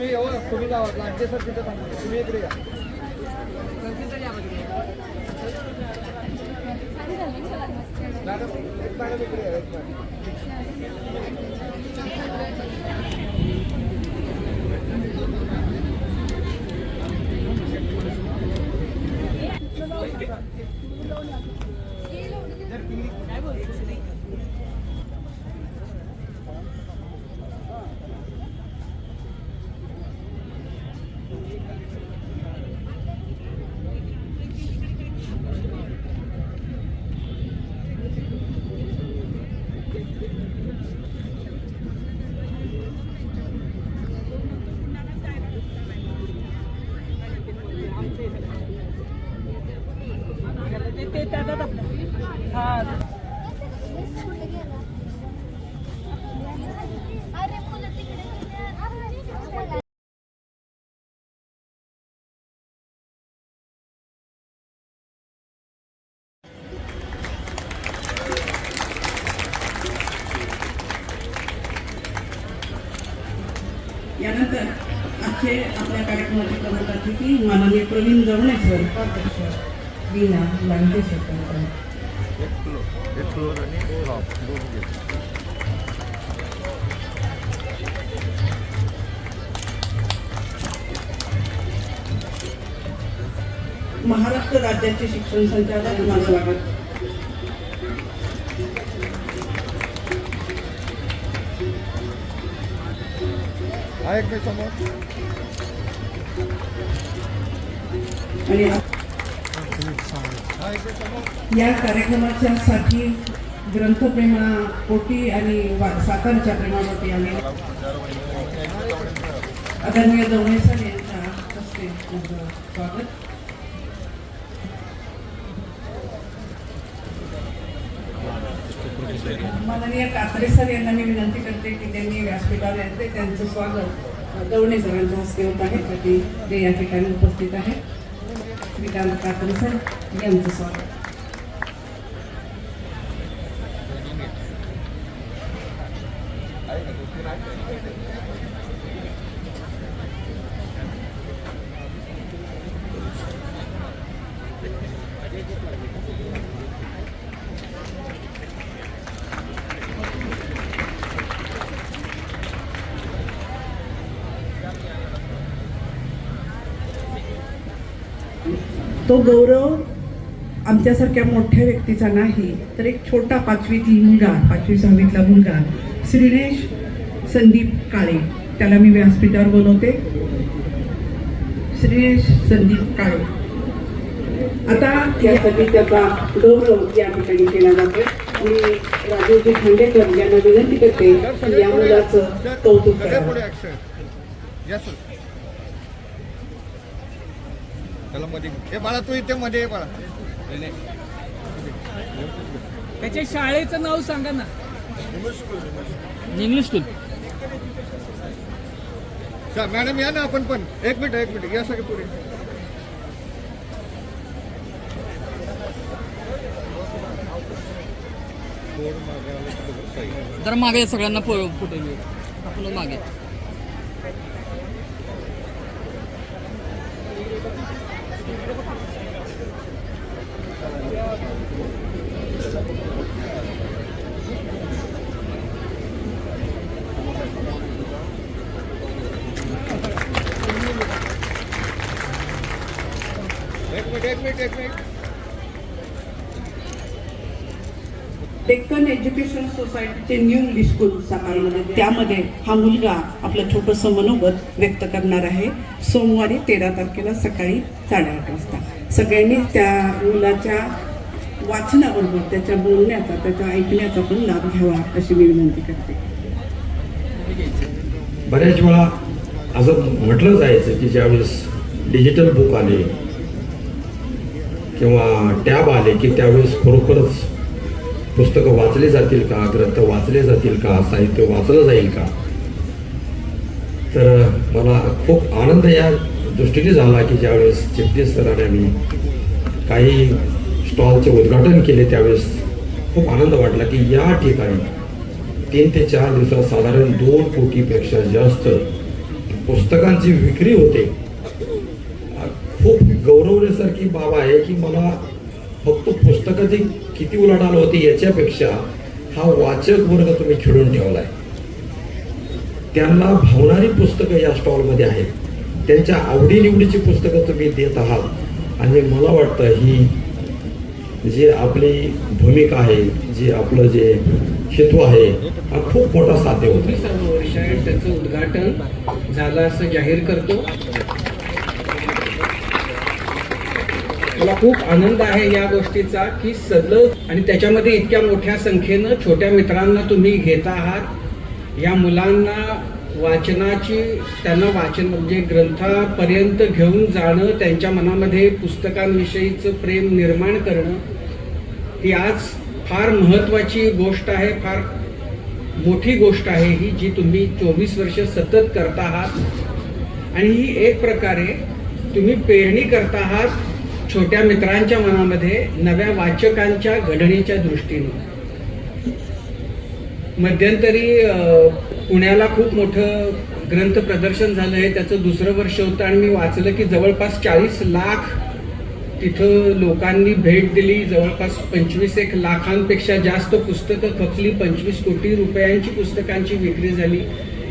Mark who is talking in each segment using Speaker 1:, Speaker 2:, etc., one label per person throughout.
Speaker 1: तुम्ही एवढं तुम्ही गावात. लांचे सर तिथं थांबले तुम्ही इकडे या. मॅडम एक मॅडम इकडे या एक मॅडम
Speaker 2: अरे
Speaker 3: आजचे आपल्या कार्यक्रमाचे प्रमुख अतिथी माननीय प्रवीण जवणे सर वीणा लांके सर
Speaker 1: एक किलो एक किलो आणि ड्रॉप दोन घे
Speaker 3: महाराष्ट्र राज्याचे शिक्षण संचालक माझं स्वागत.
Speaker 1: हा
Speaker 3: या कार्यक्रमाच्या साठी ग्रंथप्रेमापोटी आणि साखरच्या सातारच्या प्रेमापोटी आम्ही आदरणीय जवणे सर यांच्या हस्ते स्वागत. माननीय कात्रे सर यांना मी विनंती करते की त्यांनी व्यासपीठावर यायचे त्यांचं स्वागत दवणे सरांच्या हस्ते होत आहे तर ते या ठिकाणी उपस्थित आहेत. श्रीकांत कात्रे सर यांचं स्वागत तो गौरव आमच्यासारख्या मोठ्या व्यक्तीचा नाही तर एक छोटा पाचवीतील मुलगा पाचवी सहावीतला मुलगा श्रीनेश संदीप काळे त्याला मी व्यासपीठावर बोलवते. श्रीनेश संदीप काळे. आता यासाठी त्याचा गौरव या ठिकाणी केला जातो मी राजीवजी खांडेकर यांना विनंती करते की या मुलाचं कौतुक
Speaker 1: सगळे
Speaker 3: करावं
Speaker 1: पुढे ऍक्शन यस त्याला मध्ये. ए बाळा तू इथे मध्ये बाळा.
Speaker 4: त्याच्या शाळेचं नाव सांगा ना. English school.
Speaker 1: मॅडम या ना आपण पण. एक मिनिट एक मिनिट. या सगळे पुढे.
Speaker 4: जरा मागे सगळ्यांना घेऊ आपण मागे.
Speaker 3: डेक्कन एज्युकेशन सोसायटीचे न्यू इंग्लिश स्कूल सातारमध्ये त्यामध्ये हा मुलगा आपलं छोटंसं मनोगत व्यक्त करणार आहे. सोमवारी तेरा तारखेला सकाळी साडेआठ वाजता. सगळ्यांनी त्या मुलाच्या वाचनाबरोबर त्याच्या बोलण्याचा त्याच्या ऐकण्याचा पण लाभ घ्यावा अशी मी विनंती करते.
Speaker 5: बऱ्याच वेळा असं म्हटलं जायचं की ज्यावेळेस डिजिटल बुक आले किंवा टॅब आले की त्यावेळेस खरोखरच पुस्तकं वाचले जातील का ग्रंथ वाचले जातील का साहित्य वाचलं जाईल का? तर मला खूप आनंद या दृष्टीने झाला की ज्यावेळेस चिटणीस सरांनी आम्ही काही स्टॉलचे उद्घाटन केले त्यावेळेस खूप आनंद वाटला की या ठिकाणी तीन ते चार दिवसात साधारण दोन कोटीपेक्षा जास्त पुस्तकांची विक्री होते. गौरवण्यासारखी बाब आहे की मला फक्त पुस्तकाची किती उलाढाल होती याच्यापेक्षा हा वाचक वर्ग तुम्ही खेळून ठेवलाय. त्यांना भावणारी पुस्तकं या स्टॉलमध्ये आहेत. त्यांच्या आवडीनिवडीची पुस्तकं तुम्ही देत आहात. आणि मला वाटतं ही जी आपली भूमिका आहे जे आपलं जे हेतू आहे हा खूप मोठा साध्य होतो.
Speaker 6: सर्व वर्ष आहे त्याचं उद्घाटन झालं असं जाहीर करतो. मला खूप आनंद आहे या गोष्टीचा की सलग आणि त्याच्यामध्ये इतक्या मोठ्या संख्येनं छोट्या मित्रांना तुम्ही घेत आहात. या मुलांना वाचनाची त्यांना वाचन म्हणजे ग्रंथापर्यंत घेऊन जाणं त्यांच्या मनामध्ये पुस्तकांविषयीचं प्रेम निर्माण करणं ही आज फार महत्त्वाची गोष्ट आहे फार मोठी गोष्ट आहे ही जी तुम्ही चोवीस वर्ष सतत करता आहात. आणि ही एक प्रकारे तुम्ही पेरणी करता आहात छोट्या मित्रांच्या मनामध्ये नव्या वाचकांच्या घडणीच्या दृष्टीने. मध्यंतरी पुण्याला खूप मोठं ग्रंथ प्रदर्शन झालं आहे त्याचं दुसरं वर्ष होतं आणि मी वाचलं की जवळपास चाळीस लाख तिथं लोकांनी भेट दिली जवळपास पंचवीस एक लाखांपेक्षा जास्त पुस्तकं खपली पंचवीस कोटी रुपयांची पुस्तकांची विक्री झाली.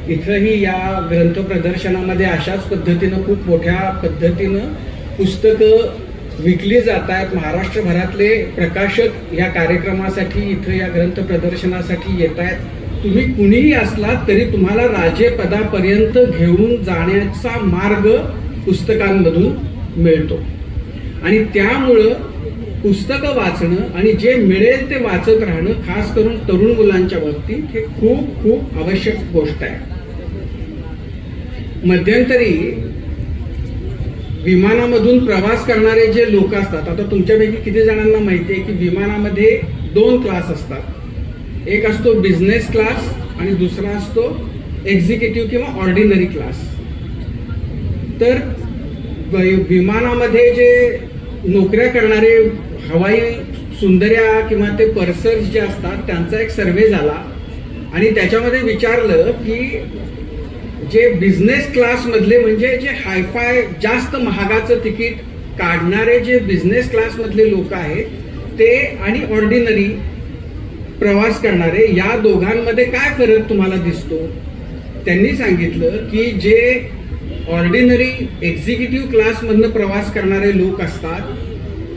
Speaker 6: इथंही या ग्रंथ प्रदर्शनामध्ये अशाच पद्धतीनं खूप मोठ्या पद्धतीनं पुस्तकं विकली जात आहेत महाराष्ट्रभरातले प्रकाशक या कार्यक्रमासाठी इथं या ग्रंथ प्रदर्शनासाठी येत आहेत तुम्ही कुणीही असलात तरी तुम्हाला राजेपदापर्यंत घेऊन जाण्याचा मार्ग पुस्तकांमधून मिळतो. आणि त्यामुळं पुस्तकं वाचणं आणि जे मिळेल ते वाचत राहणं खास करून तरुण मुलांच्या बाबतीत हे खूप खूप आवश्यक गोष्ट आहे. मध्यंतरी विमानामधून प्रवास करणारे जे लोक असतात आता तुमच्यापैकी किती जणांना माहिती आहे की विमानामध्ये दोन क्लास असतात. एक असतो बिझनेस क्लास आणि दुसरा असतो एक्झिक्युटिव्ह किंवा ऑर्डिनरी क्लास तर विमानामध्ये जे नोकऱ्या करणारे हवाई सुंदर्या किंवा ते पर्सर्स जे असतात त्यांचा एक सर्वे झाला आणि त्याच्यामध्ये विचारलं की जे बिझनेस क्लासमधले म्हणजे जे हायफाय जास्त महागाचं तिकीट काढणारे जे बिझनेस क्लासमधले लोक आहेत ते आणि ऑर्डिनरी प्रवास करणारे या दोघांमध्ये काय फरक तुम्हाला दिसतो? त्यांनी सांगितलं की जे ऑर्डिनरी एक्झिक्युटिव्ह क्लासमधनं प्रवास करणारे लोक असतात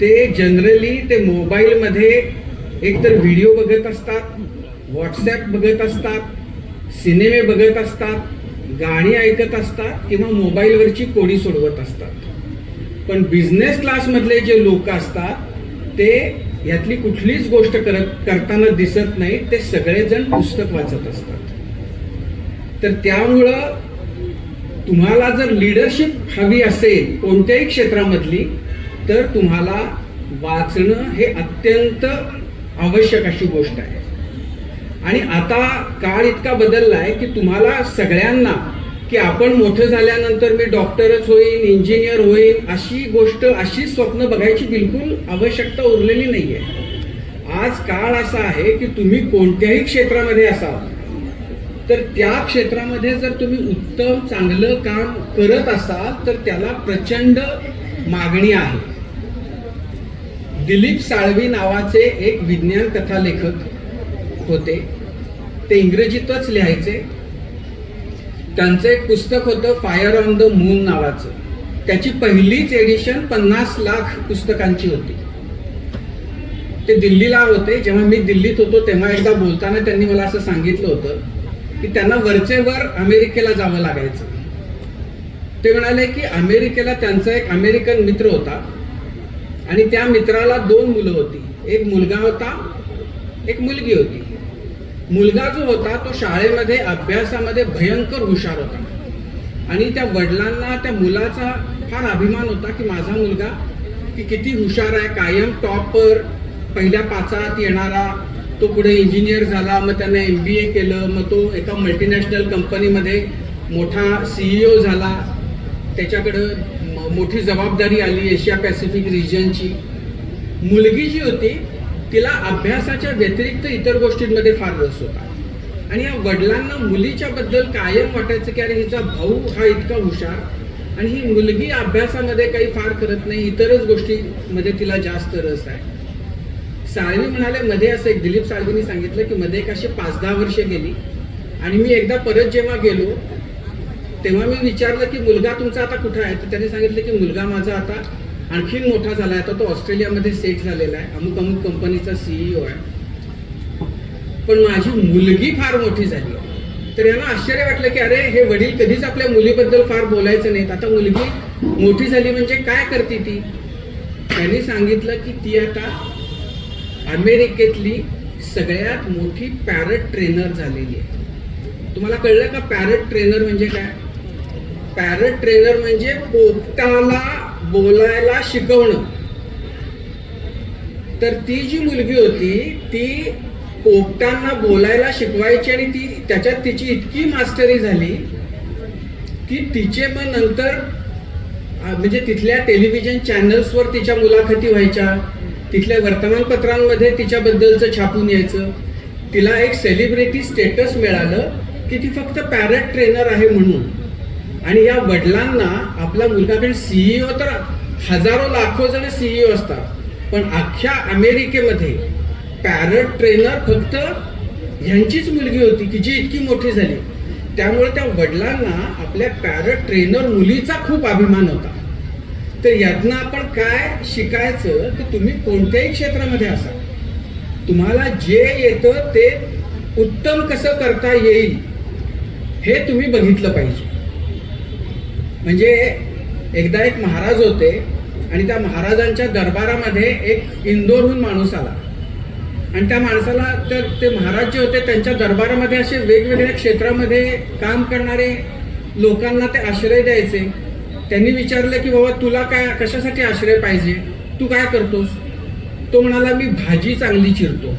Speaker 6: ते जनरली ते मोबाईलमध्ये एकतर व्हिडिओ बघत असतात व्हॉट्सॲप बघत असतात सिनेमे बघत असतात गाणी ऐकत असतात किंवा मोबाईलवरची कोडी सोडवत असतात. पण बिझनेस क्लासमधले जे लोक असतात ते यातली कुठलीच गोष्ट करत करताना दिसत नाही ते सगळेजण पुस्तक वाचत असतात. तर त्यामुळं तुम्हाला जर लिडरशिप हवी असेल कोणत्याही क्षेत्रामधली तर तुम्हाला वाचणं हे अत्यंत आवश्यक अशी गोष्ट आहे. आणि आता काळ इतका बदलला आहे की तुम्हाला सगळ्यांना की आपण मोठं झाल्यानंतर मी डॉक्टरच होईन इंजिनियर होईन अशी गोष्ट अशी स्वप्न बघायची बिलकुल आवश्यकता उरलेली नाही आहे आज काळ असा आहे की तुम्ही कोणत्याही क्षेत्रामध्ये असाल तर त्या क्षेत्रामध्ये जर तुम्ही उत्तम चांगलं काम करत असाल तर त्याला प्रचंड मागणी आहे. दिलीप साळवी नावाचे एक विज्ञान कथा लेखक होते. ते इंग्रजीतच लिहायचे. त्यांचं एक पुस्तक होतं फायर ऑन द मून नावाचं. त्याची पहिलीच एडिशन पन्नास लाख पुस्तकांची होती. ते दिल्लीला होते. जेव्हा मी दिल्लीत होतो तेव्हा एकदा बोलताना त्यांनी मला असं सांगितलं होतं की त्यांना वरचेवर अमेरिकेला जावं लागायचं. ते म्हणाले की अमेरिकेला त्यांचा एक अमेरिकन मित्र होता आणि त्या मित्राला दोन मुलं होती. एक मुलगा होता एक मुलगी होती. मुलगा जो होता तो शाळेमध्ये अभ्यासामध्ये भयंकर हुशार होता. आणि त्या वडिलांना त्या मुलाचा फार अभिमान होता की माझा मुलगा की किती हुशार आहे कायम टॉपर पहिल्या पाचात येणारा तो पुढे इंजिनियर झाला मग त्याने एम बी ए केलं मग तो एका मल्टीनॅशनल कंपनीमध्ये मोठा सीईओ झाला. त्याच्याकडं मोठी जबाबदारी आली एशिया पॅसिफिक रिजनची मुलगी जी होती तिला अभ्यासाच्या व्यतिरिक्त इतर गोष्टींमध्ये फार रस होता. आणि या वडिलांना मुलीच्या बद्दल कायम वाटायचं की अरे हिचा भाऊ हा इतका हुशार आणि ही मुलगी अभ्यासामध्ये काही फार करत नाही इतरच गोष्टीमध्ये तिला जास्त रस आहे. साळवी म्हणाले मध्ये असं एक दिलीप साळवींनी सांगितलं की मध्ये एक अशी पाच दहा वर्ष गेली आणि मी एकदा परत जेव्हा गेलो तेव्हा मी विचारलं की मुलगा तुमचा आता कुठं आहे? तर त्यांनी सांगितलं की मुलगा माझा आता आणखीन मोठा झाला आहे आता तो ऑस्ट्रेलियामध्ये सेट झालेला आहे. अमुक अमुक कंपनीचा सीईओ आहे. पण माझी मुलगी फार मोठी झाली. तर यांना आश्चर्य वाटलं की अरे हे वडील कधीच आपल्या मुलीबद्दल फार बोलायचं नाहीत. आता मुलगी मोठी झाली म्हणजे काय करते ती? त्यांनी सांगितलं की ती आता अमेरिकेतली सगळ्यात मोठी पॅरट ट्रेनर झालेली आहे. तुम्हाला कळलं का? पॅरट ट्रेनर म्हणजे काय? पॅरट ट्रेनर म्हणजे पोपटाला बोलायला शिकवणं. तर ती जी मुलगी होती ती पोपटांना बोलायला शिकवायची आणि ती त्याच्यात तिची इतकी मास्टरी झाली की तिचे मग नंतर म्हणजे तिथल्या टेलिव्हिजन चॅनल्सवर तिच्या मुलाखती व्हायच्या तिथल्या वर्तमानपत्रांमध्ये तिच्याबद्दलचं छापून यायचं. तिला एक सेलिब्रिटी स्टेटस मिळालं की ती फक्त पॅरट ट्रेनर आहे म्हणून. आणि या वडिलांना आपला मुलगा कारण सीईओ तर हजारो लाखो जण सीईओ असतात. पण अख्ख्या अमेरिकेमध्ये पॅरट ट्रेनर फक्त ह्यांचीच मुलगी होती की जी इतकी मोठी झाली. त्यामुळे त्या वडिलांना आपल्या पॅरट ट्रेनर मुलीचा खूप अभिमान होता. तर यातनं आपण काय शिकायचं की तुम्ही कोणत्याही क्षेत्रामध्ये असा. तुम्हाला जे येतं ते उत्तम कसं करता येईल हे तुम्ही बघितलं पाहिजे. म्हणजे एकदा एक महाराज होते आणि त्या महाराजांच्या दरबारामध्ये एक इंदोरहून माणूस आला. आणि त्या माणसाला तर ते महाराज जे होते त्यांच्या दरबारामध्ये असे वेगवेगळ्या क्षेत्रामध्ये काम करणारे लोकांना ते आश्रय द्यायचे. त्यांनी विचारलं की बाबा तुला काय कशासाठी आश्रय पाहिजे? तू काय करतोस? तो म्हणाला मी भाजी चांगली चिरतो.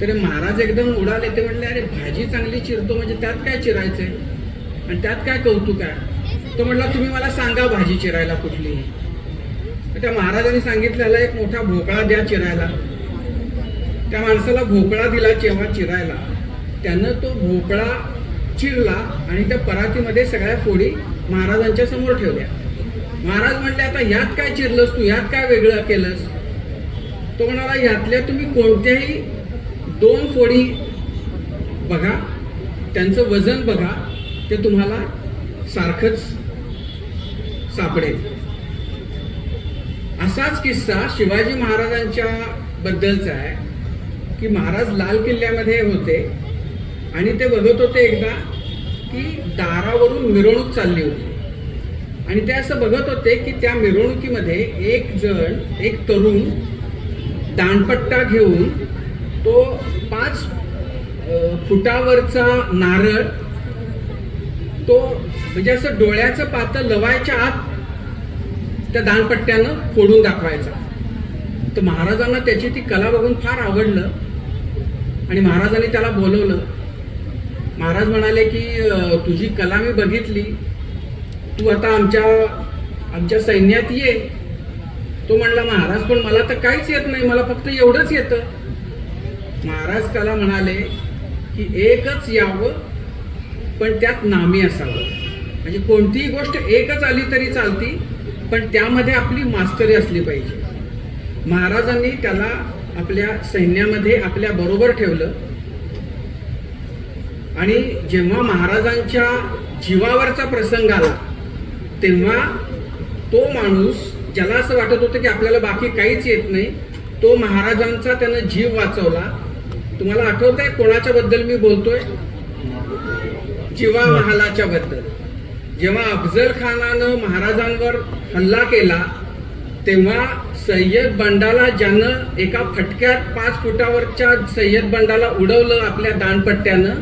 Speaker 6: तर महाराज एकदम उडाले. ते म्हणले अरे भाजी चांगली चिरतो म्हणजे त्यात काय चिरायचंय? आणि त्यात काय कौतुक आहे? तो म्हटला तुम्ही मला सांगा भाजी चिरायला कुठली. त्या महाराजांनी सांगितलेला एक मोठा भोपळा द्या चिरायला. त्या माणसाला भोपळा दिला जेव्हा चिरायला. त्यानं तो भोपळा चिरला आणि त्या परातीमध्ये सगळ्या फोडी महाराजांच्या समोर ठेवल्या. महाराज म्हणले आता ह्यात काय चिरलंस तू? ह्यात काय वेगळं केलंस? तो म्हणाला ह्यातल्या तुम्ही कोणत्याही दोन फोडी बघा. त्यांचं वजन बघा. ते तुम्हाला सारखंच सापडेल. असाच किस्सा शिवाजी महाराजांच्या बद्दलचा आहे की महाराज लाल किल्ल्यामध्ये होते आणि ते बघत होते एकदा की दारावरून मिरवणूक चालली होती. आणि ते असं बघत होते की त्या मिरवणुकीमध्ये एक जण एक तरुण दांडपट्टा घेऊन तो पाच फुटावरचा नारळ म्हणजे असं डोळ्याचं पातं लवायच्या आत त्या दानपट्ट्यानं फोडून दाखवायचा. तर महाराजांना त्याची ती कला बघून फार आवडलं. आणि महाराजांनी त्याला बोलवलं. महाराज म्हणाले की तुझी कला मी बघितली. तू आता आमच्या आमच्या सैन्यात ये. तो म्हणला महाराज पण मला तर काहीच येत नाही. मला फक्त एवढंच येतं. महाराज त्याला म्हणाले की एकच यावं पण त्यात नामी असावं. म्हणजे कोणतीही गोष्ट एकच आली तरी चालती पण त्यामध्ये आपली मास्टरी असली पाहिजे. महाराजांनी त्याला आपल्या सैन्यामध्ये आपल्या बरोबर ठेवलं. आणि जेव्हा महाराजांच्या जीवावरचा प्रसंग आला तेव्हा तो माणूस ज्याला असं वाटत होतं की आपल्याला बाकी काहीच येत नाही तो महाराजांचा त्यानं जीव वाचवला. तुम्हाला आठवत आहे कोणाच्या बद्दल मी बोलतोय? जीवा महालाच्या बद्दल जेव्हा अफजल खानानं महाराजांवर हल्ला केला तेव्हा सय्यद बंडाला ज्यानं एका फटक्यात पाच फुटावरच्या सय्यद बंडाला उडवलं आपल्या दानपट्ट्यानं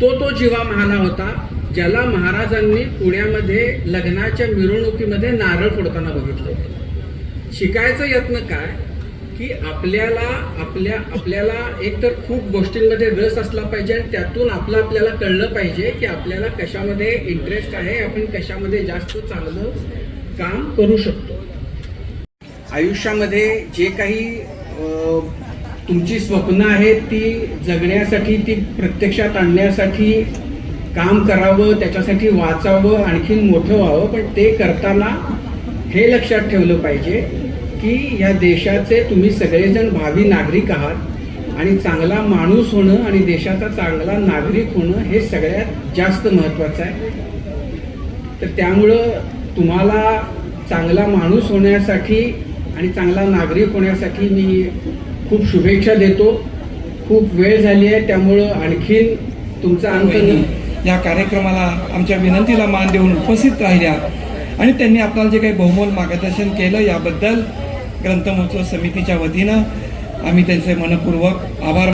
Speaker 6: तो तो जीवा महाला होता ज्याला महाराजांनी पुण्यामध्ये लग्नाच्या मिरवणुकीमध्ये नारळ फोडताना बघितलं होतं. शिकायचं यत्न काय? की आपल्याला आपल्या आपल्याला एक तर खूप गोष्टींमध्ये रस असला पाहिजे आणि त्यातून आपलं आपल्याला कळलं पाहिजे की आपल्याला कशामध्ये इंटरेस्ट आहे आपण कशामध्ये जास्त चांगलं काम करू शकतो. आयुष्यामध्ये जे काही तुमची स्वप्न आहेत ती जगण्यासाठी ती प्रत्यक्षात आणण्यासाठी काम करावं त्याच्यासाठी वाचावं आणखीन मोठं व्हावं पण ते करताना हे लक्षात ठेवलं पाहिजे की या देशाचे तुम्ही सगळेजण भावी नागरिक आहात आणि चांगला माणूस होणं आणि देशाचा चांगला नागरिक होणं हे सगळ्यात जास्त महत्त्वाचं आहे. तर त्यामुळं तुम्हाला चांगला माणूस होण्यासाठी आणि चांगला नागरिक होण्यासाठी मी खूप शुभेच्छा देतो. खूप वेळ झाली आहे त्यामुळं आणखीन तुमचा न
Speaker 7: या कार्यक्रमाला आमच्या विनंतीला मान देऊन उपस्थित राहिल्या. आणि त्यांनी आपल्याला जे काही बहुमोल मार्गदर्शन केलं याबद्दल ग्रंथमहोत्सव समितीच्या वतीनं आम्ही त्यांचे मनपूर्वक आभार